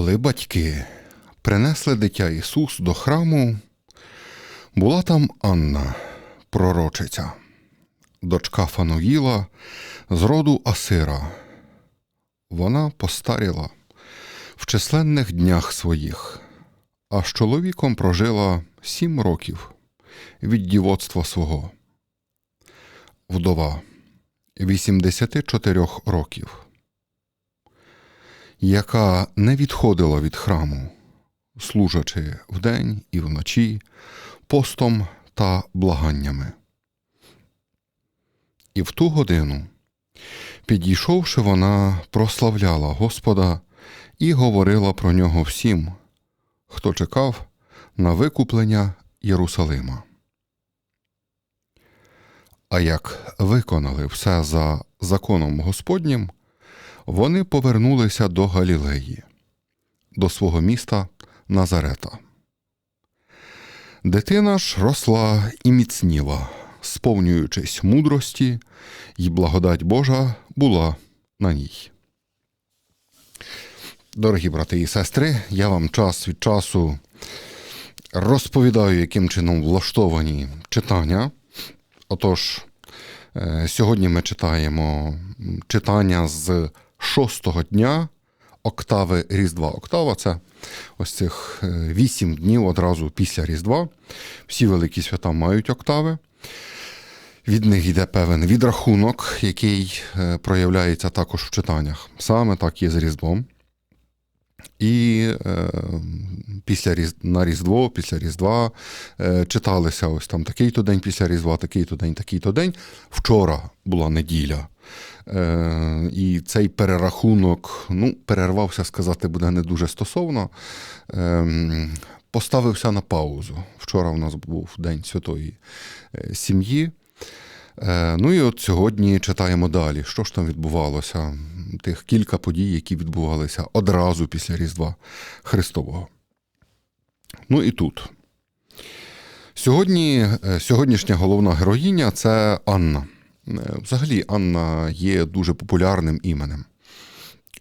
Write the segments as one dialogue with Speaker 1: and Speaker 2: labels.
Speaker 1: Коли батьки принесли дитя Ісус до храму, була там Анна, пророчиця, дочка Фануїла з роду Асира. Вона постаріла в численних днях своїх, а з чоловіком прожила сім років від дівоцтва свого. Вдова 84 років яка не відходила від храму, служачи вдень і вночі, постом та благаннями. І в ту годину, підійшовши, вона прославляла Господа і говорила про нього всім, хто чекав на викуплення Єрусалима. А як виконали все за законом Господнім, вони повернулися до Галілеї, до свого міста Назарета. Дитина ж росла і міцніла, сповнюючись мудрості, і благодать Божа була на ній. Дорогі брати і сестри, я вам час від часу розповідаю, яким чином влаштовані читання. Отож, е, сьогодні ми читаємо читання з шостого дня октави Різдва. Октава це ось цих е, вісім днів одразу після Різдва. Всі великі свята мають октави. Від них йде певен відрахунок, який е, проявляється також в читаннях. Саме так є з Різдвом. І е, після на Різдво, після Різдва е, читалися ось там такий-то день після Різдва, такий-то день, такий-то день. Вчора була неділя. Е, І цей перерахунок, ну, перервався, сказати, буде не дуже стосовно. Е, Поставився на паузу. Вчора у нас був День Святої е, Сім'ї. Е, Ну і от сьогодні читаємо далі, що ж там відбувалося, тих кілька подій, які відбувалися одразу після Різдва Христового. Ну і тут. Сьогодні, Сьогоднішня головна героїня це Анна. Е, Взагалі, Анна є дуже популярним іменем.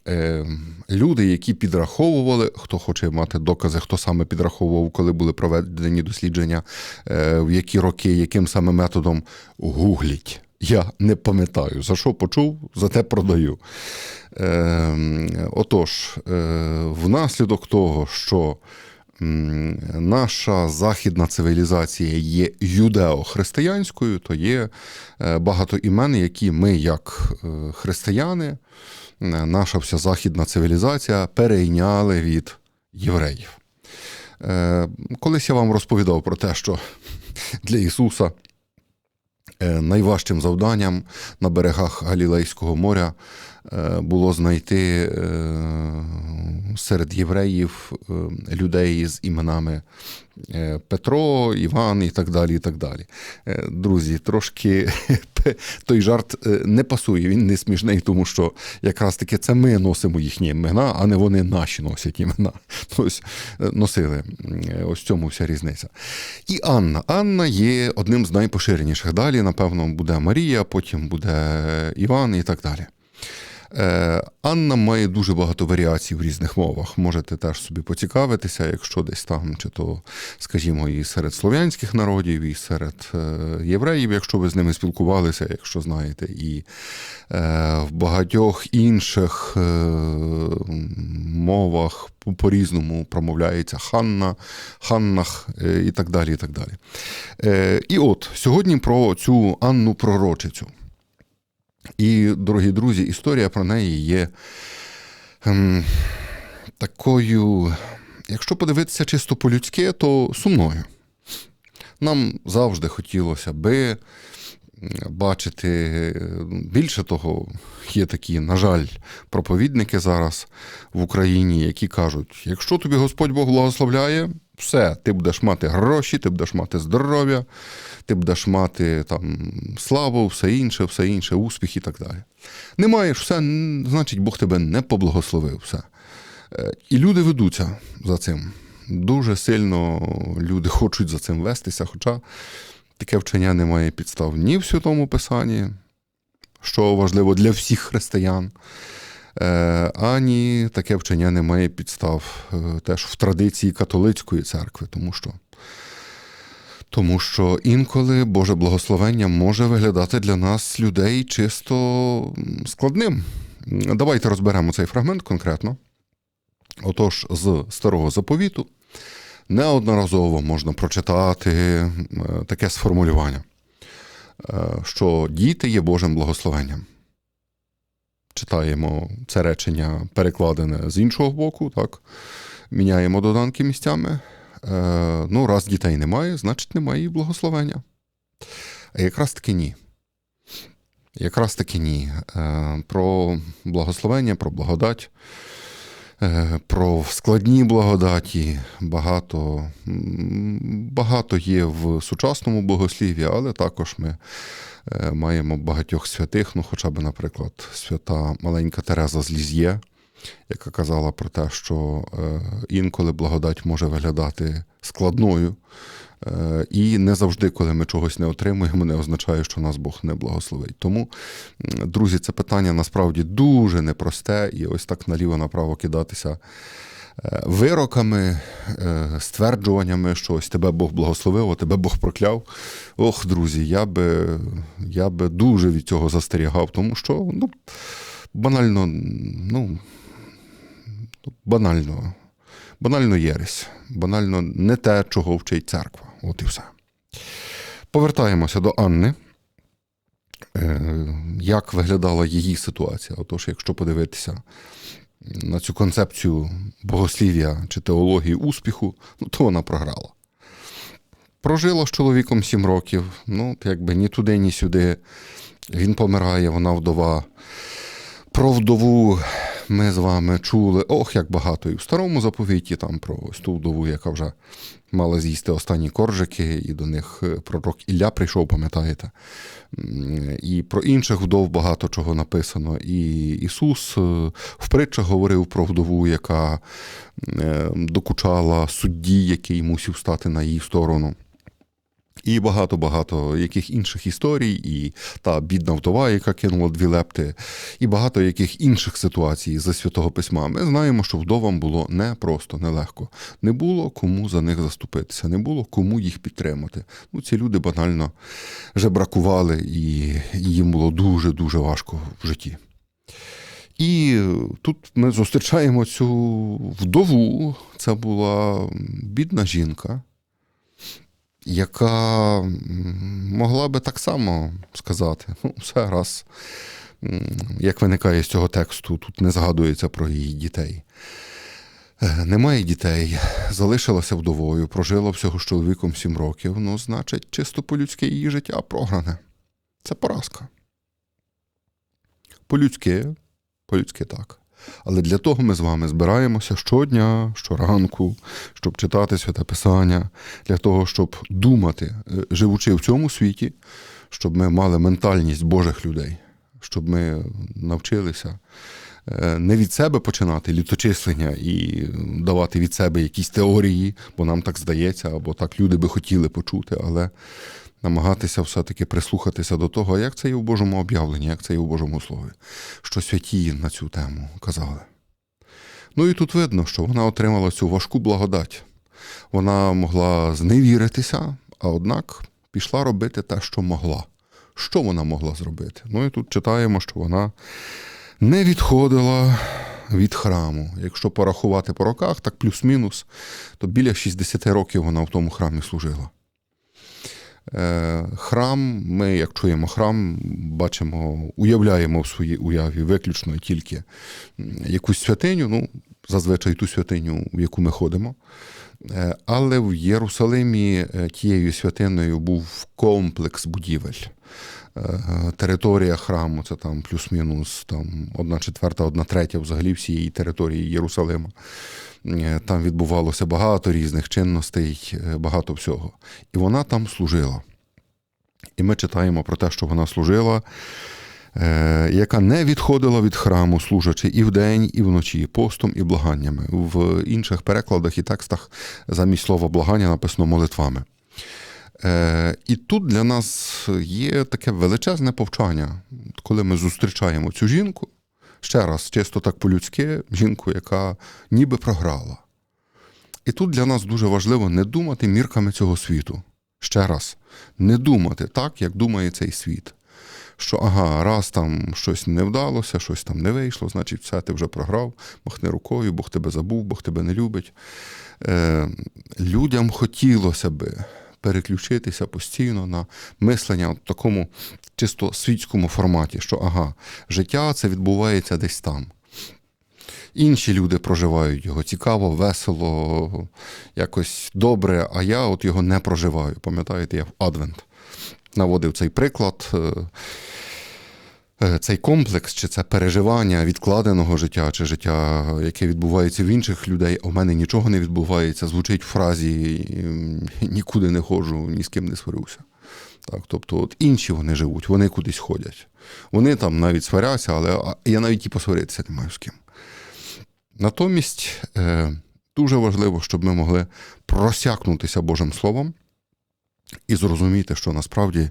Speaker 1: Е, Люди, які підраховували, хто хоче мати докази, хто саме підраховував, коли були проведені дослідження, е, в які роки, яким саме методом гугліть. Я не пам'ятаю, за що почув, за те продаю. Отож, внаслідок того, що наша західна цивілізація є юдео-християнською, то є е, багато імен, які ми, як е, християни, е, наша вся західна цивілізація перейняли від євреїв. Колись я вам розповідав про те, що для Ісуса найважчим завданням на берегах Галілейського моря е, було знайти е, серед євреїв е, людей з іменами е, Петро, Іван і так далі. і так далі. Е, Друзі, трошки той жарт е, не пасує, він не смішний, тому що якраз таки це ми носимо їхні імена, а не вони наші носять імена. Ось е, носили. Е, Ось в цьому вся різниця. І Анна. Анна є одним з найпоширеніших. Далі, напевно, буде Марія, потім буде Іван і так далі. Е, Анна має дуже багато варіацій в різних мовах. Можете теж собі поцікавитися, якщо десь там, чи то, скажімо, і серед слов'янських народів, і серед е, євреїв, якщо ви з ними спілкувалися, якщо знаєте, і е, в багатьох інших мовах по- по-різному промовляється Ханна, Ханнах е, і так далі. І, так далі. Е, і от сьогодні про цю Анну пророчицю. І, дорогі друзі, історія про неї є ем, такою, якщо подивитися чисто по-людськи, то сумною. Нам завжди хотілося би бачити е, більше того, є такі, на жаль, проповідники зараз в Україні, які кажуть: якщо тобі Господь Бог благословляє, все, ти будеш мати гроші, ти будеш мати здоров'я, ти будеш мати там славу, все інше, все інше, успіх і так далі. Не маєш все, значить, Бог тебе не поблагословив. Все. Е, І люди ведуться за цим. Дуже сильно люди хочуть за цим вестися, хоча таке вчення не має підстав ні в Святому Писанні, що важливо для всіх християн. Е, Ані таке вчення не має підстав е, теж в традиції католицької церкви, тому що, тому що інколи Боже благословення може виглядати для нас, людей, чисто складним. Давайте розберемо цей фрагмент конкретно. Отож, з старого заповіту неодноразово можна прочитати е, таке сформулювання, е, що діти є Божим благословенням. Читаємо це речення перекладене з іншого боку, так? міняємо доданки місцями. Е, ну, раз дітей немає, значить немає і благословення. А якраз таки ні. Якраз таки ні. Про благословення, про благодать, про складні благодаті багато, багато є в сучасному богослів'ї, але також ми е, маємо багатьох святих, ну, хоча б, наприклад, свята маленька Тереза з Ліз'є, яка казала про те, що е, інколи благодать може виглядати складною. Е, І не завжди, коли ми чогось не отримуємо, не означає, що нас Бог не благословить. Тому, друзі, це питання насправді дуже непросте, і ось так наліво-направо кидатися е, вироками, е, стверджуваннями, що ось тебе Бог благословив, а тебе Бог прокляв. Ох, друзі, я би, я би дуже від цього застерігав, тому що ну, банально, ну, банально, банально єресь, банально не те, чого вчить церква. От і все. Повертаємося до Анни. Е, Як виглядала її ситуація? Отож, якщо подивитися на цю концепцію богослів'я чи теології успіху, ну, то вона програла. Прожила з чоловіком сім років, ну, якби ні туди, ні сюди. Він помирає, вона вдова. Про вдову ми з вами чули, ох, як багато і в старому заповіті, там про ось ту вдову, яка вже мала з'їсти останні коржики, і до них е, пророк Ілля прийшов, пам'ятаєте? І про інших вдов багато чого написано. І Ісус е, в притчах говорив про вдову, яка е, докучала судді, який мусив стати на її сторону. І багато-багато яких інших історій, і та бідна вдова, яка кинула дві лепти, і багато яких інших ситуацій за святого письма. Ми знаємо, що вдовам було непросто, нелегко. Не було кому за них заступитися, не було кому їх підтримати. Ну, ці люди банально жебракували, і їм було дуже-дуже важко в житті. І тут ми зустрічаємо цю вдову. Це була бідна жінка яка могла би так само сказати: ну, все раз, як виникає з цього тексту, тут не згадується про її дітей. Е, Немає дітей, залишилася вдовою, прожила всього з чоловіком сім років. Ну, значить, чисто по-людськи її життя програне. Це поразка. По-людськи, по-людськи так. Але для того ми з вами збираємося щодня, щоранку, щоб читати святе Писання, для того, щоб думати, е, живучи в цьому світі, щоб ми мали ментальність Божих людей, щоб ми навчилися е, не від себе починати літочислення і давати від себе якісь теорії, бо нам так здається, або так люди би хотіли почути, але намагатися все-таки прислухатися до того, як це є в Божому об'явленні, як це є в Божому Слові, що святі на цю тему казали. Ну і тут видно, що вона отримала цю важку благодать. Вона могла зневіритися, а однак пішла робити те, що могла. Що вона могла зробити? Ну і тут читаємо, що вона не відходила від храму. Якщо порахувати по роках, так плюс-мінус, то біля 60 років вона в тому храмі служила. Е, Храм, ми, як чуємо храм, бачимо, уявляємо в своїй уяві виключно тільки якусь святиню, ну, зазвичай ту святиню, в яку ми ходимо. Е, Але в Єрусалимі е, тією святиною був комплекс будівель. Е, Територія храму це там плюс-мінус там, одна четверта, одна третя взагалі всієї території Єрусалима. Е, Там відбувалося багато різних чинностей, е, багато всього. І вона там служила. І ми читаємо про те, що вона служила, яка не відходила від храму, служачи і вдень, і вночі, постом і благаннями. В інших перекладах і текстах замість слова благання написано молитвами. Е, І тут для нас є таке величезне повчання, коли ми зустрічаємо цю жінку, Ще раз, чисто так по-людськи, жінку, яка ніби програла. І тут для нас дуже важливо не думати мірками цього світу. Ще раз, не думати так, як думає цей світ. Що ага, раз там щось не вдалося, щось там не вийшло, значить, все, ти вже програв, махни рукою, Бог тебе забув, Бог тебе не любить. Е, людям хотілося би переключитися постійно на мислення в такому чисто світському форматі, що ага, життя це відбувається десь там. Інші люди проживають його цікаво, весело, якось добре, а я от його не проживаю. Пам'ятаєте, я в Адвент наводив цей приклад. Е, Цей комплекс, чи це переживання відкладеного життя, чи життя, яке відбувається в інших людей, в мене нічого не відбувається, звучить в фразі нікуди не ходжу, ні з ким не сварюся. Так, тобто, от інші вони живуть, вони кудись ходять. Вони там навіть сваряться, але я навіть і посваритися не маю з ким. Натомість е, дуже важливо, щоб ми могли просякнутися Божим Словом і зрозуміти, що насправді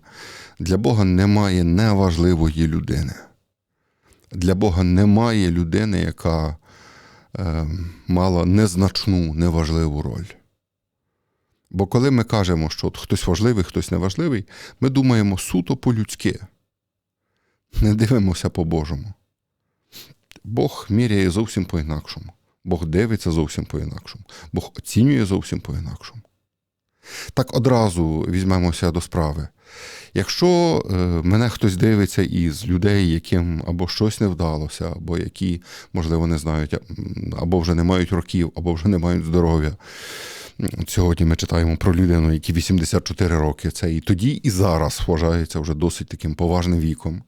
Speaker 1: для Бога немає неважливої людини. Для Бога немає людини, яка е, мала незначну, неважливу роль. Бо коли ми кажемо, що хтось важливий, хтось неважливий, ми думаємо суто по-людськи, не дивимося по-божому. Бог міряє зовсім по-інакшому. Бог дивиться зовсім по-інакшому. Бог оцінює зовсім по-інакшому. Так одразу візьмемося до справи. Якщо е, мене хтось дивиться із людей, яким або щось не вдалося, або які, можливо, не знають, або вже не мають років, або вже не мають здоров'я. Сьогодні ми читаємо про людину, якій 84 роки. Це і тоді, і зараз вважається вже досить таким поважним віком.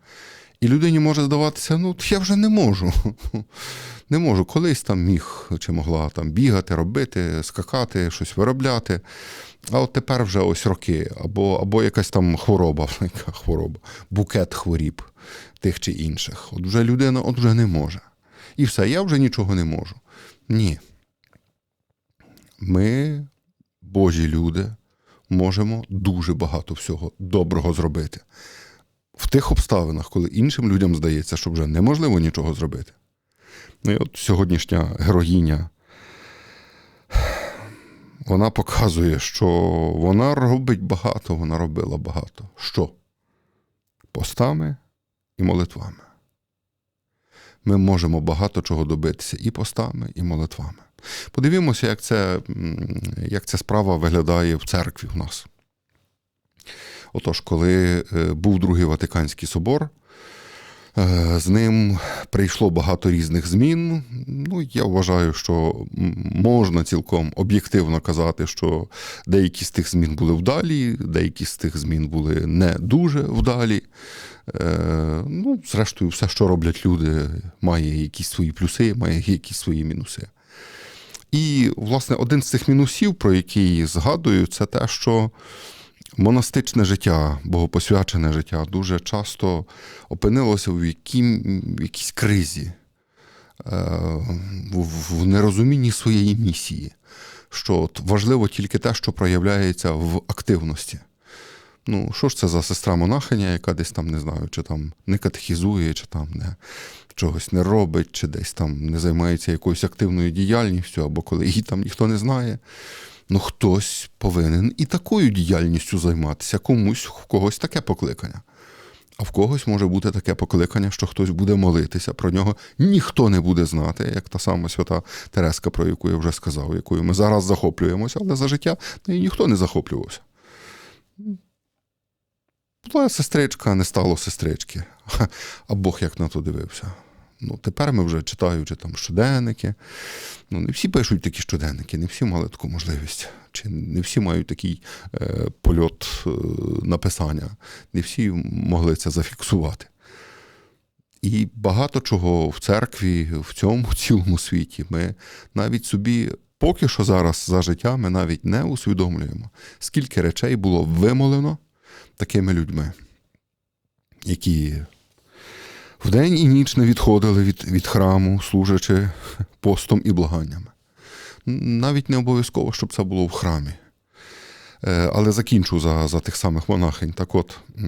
Speaker 1: І людині може здаватися, ну, я вже не можу. Не можу. Колись там міг чи могла там бігати, робити, скакати, щось виробляти. А от тепер вже ось роки, або, або якась там хвороба, яка хвороба, букет хворіб тих чи інших. От вже людина от вже не може. І все, я вже нічого не можу. Ні. Ми, Божі люди, можемо дуже багато всього доброго зробити. В тих обставинах, коли іншим людям здається, що вже неможливо нічого зробити. Ну і от сьогоднішня героїня, вона показує, що вона робить багато, вона робила багато. Що? Постами і молитвами. Ми можемо багато чого добитися і постами, і молитвами. Подивімося, як, це, як ця справа виглядає в церкві в нас. Отож, коли е, був Другий Ватиканський собор, з ним прийшло багато різних змін. Ну, я вважаю, що можна цілком об'єктивно казати, що деякі з тих змін були вдалі, деякі з тих змін були не дуже вдалі. Е, Ну, зрештою, все, що роблять люди, має якісь свої плюси, має якісь свої мінуси. І, власне, один з цих мінусів, про який згадую, це те, що монастичне життя, богопосвячене життя дуже часто опинилося в, яким, в якійсь кризі, е, в нерозумінні своєї місії, що от важливо тільки те, що проявляється в активності. Ну, що ж це за сестра монахиня, яка десь там не знаю, чи там не катехізує, чи там не чогось не робить, чи десь там не займається якоюсь активною діяльністю, або коли її там ніхто не знає. Ну, хтось повинен і такою діяльністю займатися, комусь в когось таке покликання. А в когось може бути таке покликання, що хтось буде молитися, про нього ніхто не буде знати, як та сама свята Тереска, про яку я вже сказав, якою ми зараз захоплюємося, але за життя нею ніхто не захоплювався. Була сестричка, не стало сестрички. А Бог як на то дивився. Ну, тепер ми вже читаючи там щоденники. Ну, не всі пишуть такі щоденники, не всі мали таку можливість. Чи не всі мають такий е, польот е, написання, не всі могли це зафіксувати. І багато чого в церкві, в цьому цілому світі, ми навіть собі поки що зараз за життя ми навіть не усвідомлюємо, скільки речей було вимолено такими людьми, які вдень і ніч не відходили від, від храму, служачи постом і благаннями. Навіть не обов'язково, щоб це було в храмі. Е, Але закінчу за, за тих самих монахинь. Так от, е,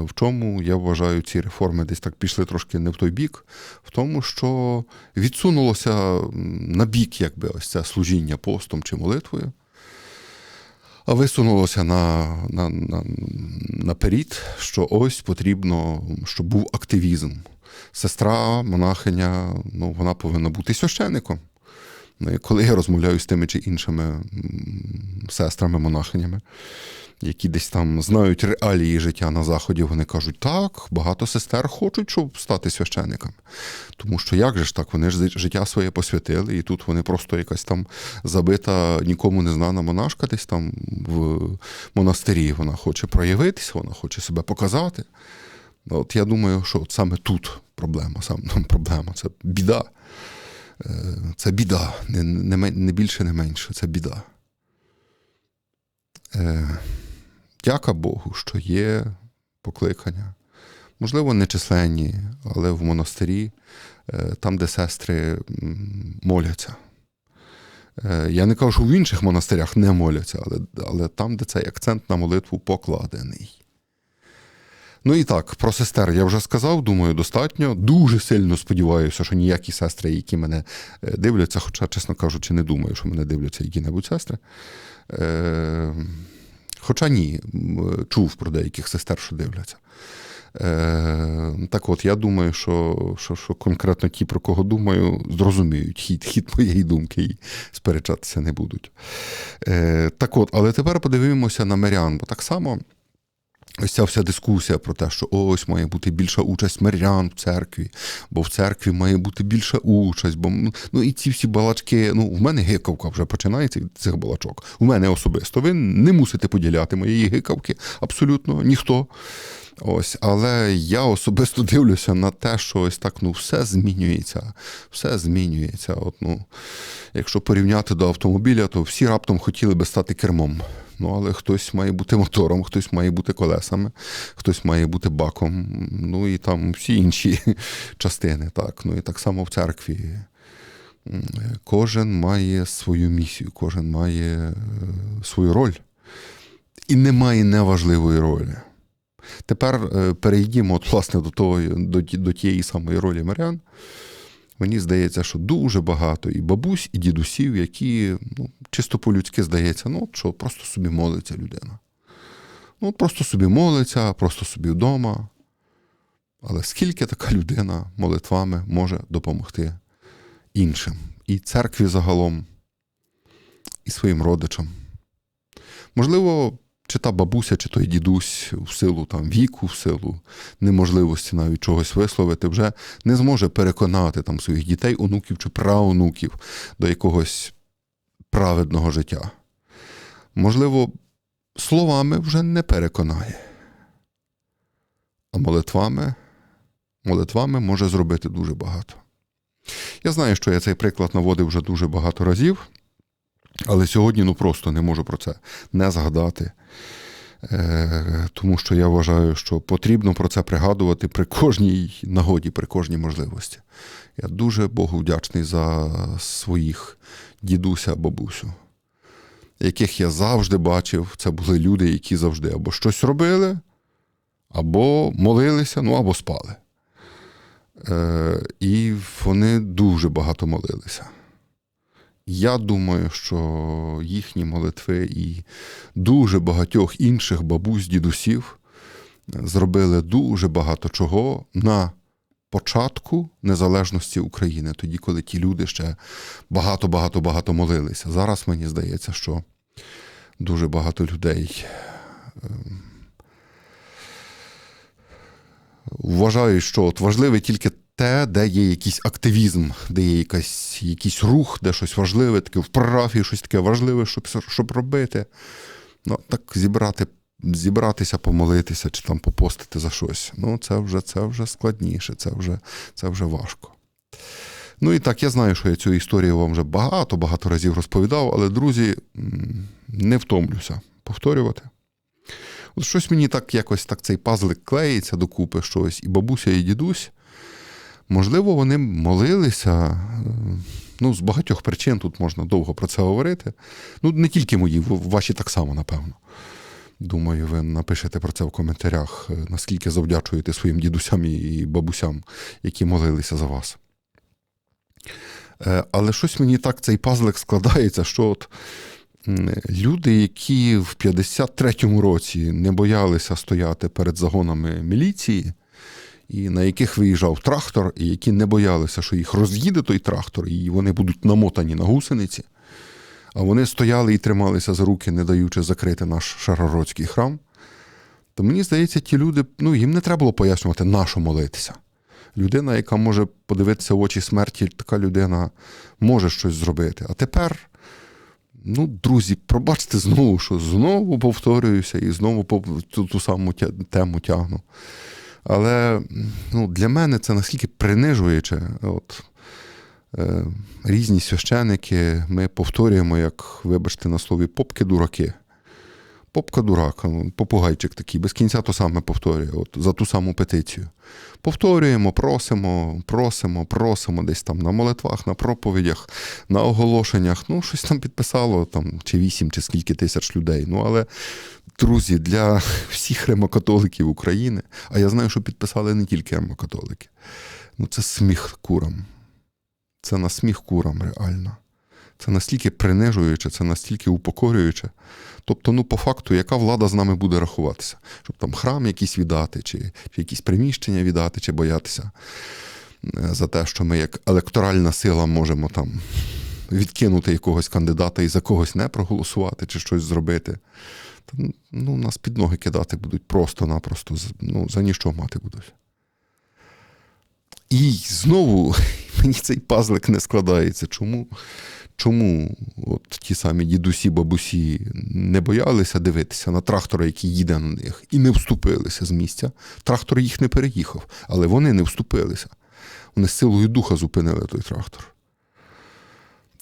Speaker 1: в чому я вважаю, ці реформи десь так пішли трошки не в той бік, в тому, що відсунулося на бік, якби ось це служіння постом чи молитвою, висунулося на, на, на, наперед, що ось потрібно, щоб був активізм. Сестра, монахиня, ну, вона повинна бути священником. Ну, коли я розмовляю з тими чи іншими сестрами-монахинями, які десь там знають реалії життя на Заході, вони кажуть, так, багато сестер хочуть, щоб стати священниками. Тому що як же ж так, вони ж життя своє посвятили, і тут вони просто якась там забита, нікому не знана монашка десь там в монастирі. Вона хоче проявитися, вона хоче себе показати. От я думаю, що от саме тут проблема, саме проблема, це біда. Е, Це біда, не, не, не більше, не менше, це біда. Е, Дяка Богу, що є покликання. Можливо, нечисленні, але в монастирі, е, там, де сестри моляться. Е, Я не кажу, що в інших монастирях не моляться, але, але там, де цей акцент на молитву покладений. Ну і так, про сестер я вже сказав, думаю, достатньо. Дуже сильно сподіваюся, що ніякі сестри, які мене е, дивляться, хоча, чесно кажучи, не думаю, що мене дивляться які-небудь сестри. Е, Хоча ні, чув про деяких сестер, що дивляться. Е, так от, я думаю, що, що, що конкретно ті, про кого думаю, зрозуміють хід, хід моєї думки і сперечатися не будуть. Е, так от, але тепер подивимося на мирян, бо так само. Ось ця вся дискусія про те, що ось має бути більша участь мирян в церкві, бо в церкві має бути більша участь, бо ну, і ці всі балачки. Ну, в мене гикавка вже починається від цих балачок. У мене особисто. Ви не мусите поділяти моєї гикавки абсолютно ніхто. Ось, але я особисто дивлюся на те, що ось так ну все змінюється, все змінюється. От, ну, якщо порівняти до автомобіля, то всі раптом хотіли би стати кермом. Ну, але хтось має бути мотором, хтось має бути колесами, хтось має бути баком, ну і там всі інші частини. Так. Ну і так само в церкві. Кожен має свою місію, кожен має е, свою роль. І немає неважливої ролі. Тепер е, перейдімо от, власне, до, того, до, до тієї самої ролі мирян. Мені здається, що дуже багато і бабусь, і дідусів, які ну, чисто по-людськи здається, ну, що просто собі молиться людина. Ну, просто собі молиться, просто собі вдома. Але скільки така людина молитвами може допомогти іншим? І церкві загалом, і своїм родичам. Можливо, чи та бабуся, чи той дідусь в силу там віку, в силу неможливості навіть чогось висловити, вже не зможе переконати там своїх дітей, онуків чи праонуків до якогось праведного життя. Можливо, словами вже не переконає. А молитвами, молитвами може зробити дуже багато. Я знаю, що я цей приклад наводив вже дуже багато разів, але сьогодні ну просто не можу про це не згадати. Е, тому що я вважаю, що потрібно про це пригадувати при кожній нагоді, при кожній можливості. Я дуже Богу вдячний за своїх дідуся, бабусю, яких я завжди бачив. Це були люди, які завжди або щось робили, або молилися, ну або спали. Е, і вони дуже багато молилися. Я думаю, що їхні молитви і дуже багатьох інших бабусь, дідусів зробили дуже багато чого на початку незалежності України, тоді, коли ті люди ще багато-багато-багато молилися. Зараз мені здається, що дуже багато людей ем, вважають, що от важливе тільки те, де є якийсь активізм, де є якась, якийсь рух, де щось важливе, таке в парафії щось таке важливе, щоб, щоб робити. Ну, так зібрати, зібратися, помолитися чи там попостити за щось. Ну, це вже, це вже складніше, це вже, це вже важко. Ну і так, я знаю, що я цю історію вам вже багато-багато разів розповідав, але, друзі, не втомлюся повторювати. От щось мені так якось так цей пазлик клеїться докупи, щось, і бабуся, і дідусь. Можливо, вони молилися е, Ну, з багатьох причин тут можна довго про це говорити. Ну, не тільки мої, ваші так само, напевно. Думаю, ви напишете про це в коментарях, е, наскільки завдячуєте своїм дідусям і бабусям, які молилися за вас. Е, Але щось мені так цей пазлик складається, що от люди, які в 53-му році не боялися стояти перед загонами міліції, і на яких виїжджав трактор, і які не боялися, що їх роз'їде той трактор, і вони будуть намотані на гусениці. А вони стояли і трималися за руки, не даючи закрити наш Шаргородський храм. То мені здається, ті люди, ну їм не треба було пояснювати, на що молитися. Людина, яка може подивитися в очі смерті, така людина може щось зробити. А тепер, ну, друзі, пробачте знову, що знову повторююся і знову ту, ту саму тему тягну. Але ну, для мене це наскільки принижуюче. От, е, різні священики, ми повторюємо, як, вибачте, на слові, попки-дураки. Попка дурак, попугайчик такий, без кінця то саме повторює, от, за ту саму петицію. Повторюємо, просимо, просимо, просимо десь там на молитвах, на проповідях, на оголошеннях. Ну, щось там підписало, там, чи вісім, чи скільки тисяч людей. Ну, але, друзі, для всіх римокатоликів України, а я знаю, що підписали не тільки римокатолики, ну це сміх курам. Це на сміх курам реально. Це настільки принижуюче, це настільки упокорююче. Тобто, ну, по факту, яка влада з нами буде рахуватися? Щоб там храм якийсь віддати, чи, чи якісь приміщення віддати, чи боятися е, за те, що ми як електоральна сила можемо там відкинути якогось кандидата і за когось не проголосувати, чи щось зробити. Ну, нас під ноги кидати будуть просто-напросто, ну, за ніщо мати будуть. І знову мені цей пазлик не складається. Чому? Чому от ті самі дідусі, бабусі не боялися дивитися на трактора, який їде на них, і не вступилися з місця? Трактор їх не переїхав, але вони не вступилися. Вони з силою духа зупинили той трактор.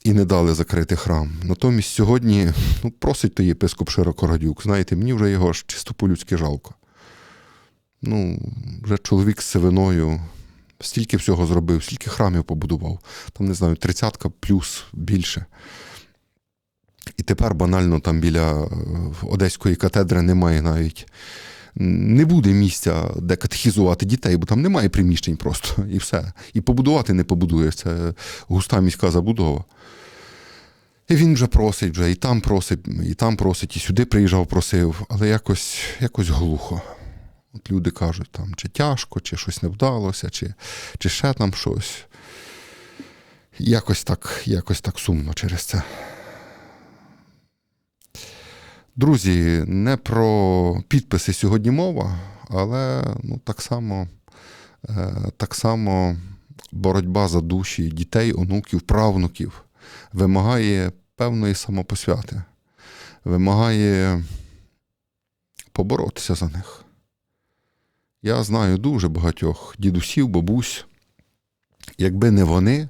Speaker 1: І не дали закрити храм. Натомість сьогодні ну, просить той єпископ Широкородюк. Знаєте, мені вже його ж чисто по-людськи жалко. Ну, вже чоловік з сивиною стільки всього зробив, стільки храмів побудував. Там, не знаю, тридцятка плюс більше. І тепер банально там біля е, Одеської катедри немає навіть. Не буде місця, де катехізувати дітей, бо там немає приміщень просто, і все. І побудувати не побудуєш. Це густа міська забудова. І він вже просить, вже і там просить, і там просить, і сюди приїжджав, просив, але якось, якось глухо. От люди кажуть, там, чи тяжко, чи щось не вдалося, чи, чи ще там щось. Якось так, якось так сумно через це. Друзі, не про підписи сьогодні мова, але ну, так, само, е, так само боротьба за душі дітей, онуків, правнуків вимагає певної самопосвяти, вимагає поборотися за них. Я знаю дуже багатьох дідусів, бабусь. Якби не вони,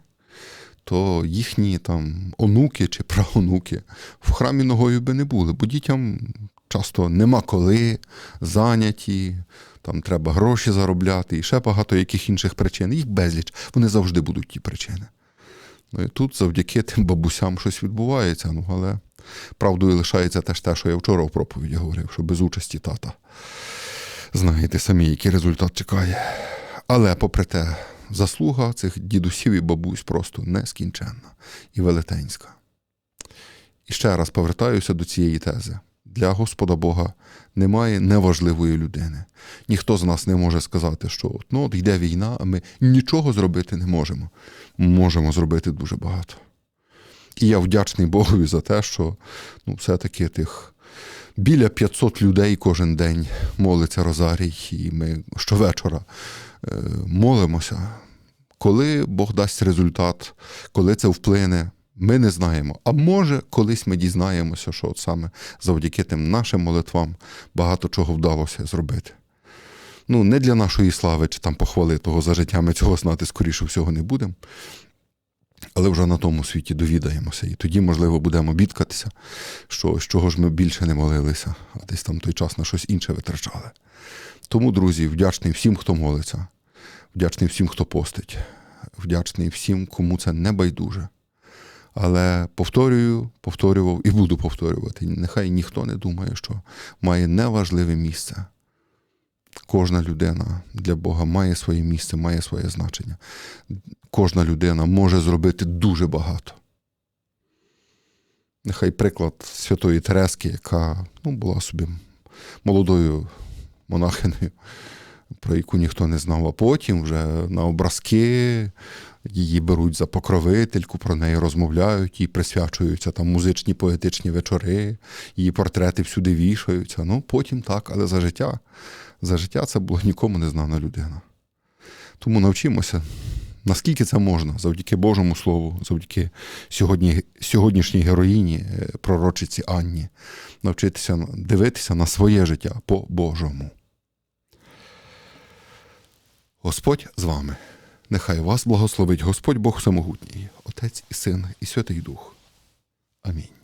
Speaker 1: то їхні там онуки чи праонуки в храмі ногою би не були, бо дітям часто нема коли, зайняті, там треба гроші заробляти і ще багато яких інших причин. Їх безліч, вони завжди будуть ті причини. Ну і тут завдяки тим бабусям щось відбувається. Ну, але правдою лишається теж те, що я вчора в проповіді говорив, що без участі тата. Знаєте самі, який результат чекає. Але, попри те, заслуга цих дідусів і бабусь просто нескінченна і велетенська. І ще раз повертаюся до цієї тези. Для Господа Бога немає неважливої людини. Ніхто з нас не може сказати, що от, ну, от йде війна, а ми нічого зробити не можемо. Можемо зробити дуже багато. І я вдячний Богові за те, що ну, все-таки тих біля 500 людей кожен день молиться Розарій, і ми щовечора е, молимося. Коли Бог дасть результат, коли це вплине, ми не знаємо. А може, колись ми дізнаємося, що от саме завдяки тим нашим молитвам багато чого вдалося зробити. Ну, не для нашої слави чи там похвали того за життя, ми цього знати, скоріше всього, не будемо. Але вже на тому світі довідаємося. І тоді, можливо, будемо бідкатися, що з чого ж ми більше не молилися, а десь там той час на щось інше витрачали. Тому, друзі, вдячний всім, хто молиться, вдячний всім, хто постить, вдячний всім, кому це не байдуже. Але повторюю, повторював і буду повторювати. Нехай ніхто не думає, що має неважливе місце. Кожна людина для Бога має своє місце, має своє значення. Кожна людина може зробити дуже багато. Нехай приклад святої Терески, яка ну, була собі молодою монахиною, про яку ніхто не знав, а потім вже на образки її беруть за покровительку, про неї розмовляють, їй присвячуються там музичні поетичні вечори, її портрети всюди вішаються. Ну, потім так, але за життя. За життя це була нікому не знана людина. Тому навчимося, наскільки це можна, завдяки Божому Слову, завдяки сьогодні, сьогоднішній героїні, е, пророчиці Анні, навчитися дивитися на своє життя по-божому. Господь з вами. Нехай вас благословить Господь Бог самогутній, Отець і Син, і Святий Дух. Амінь.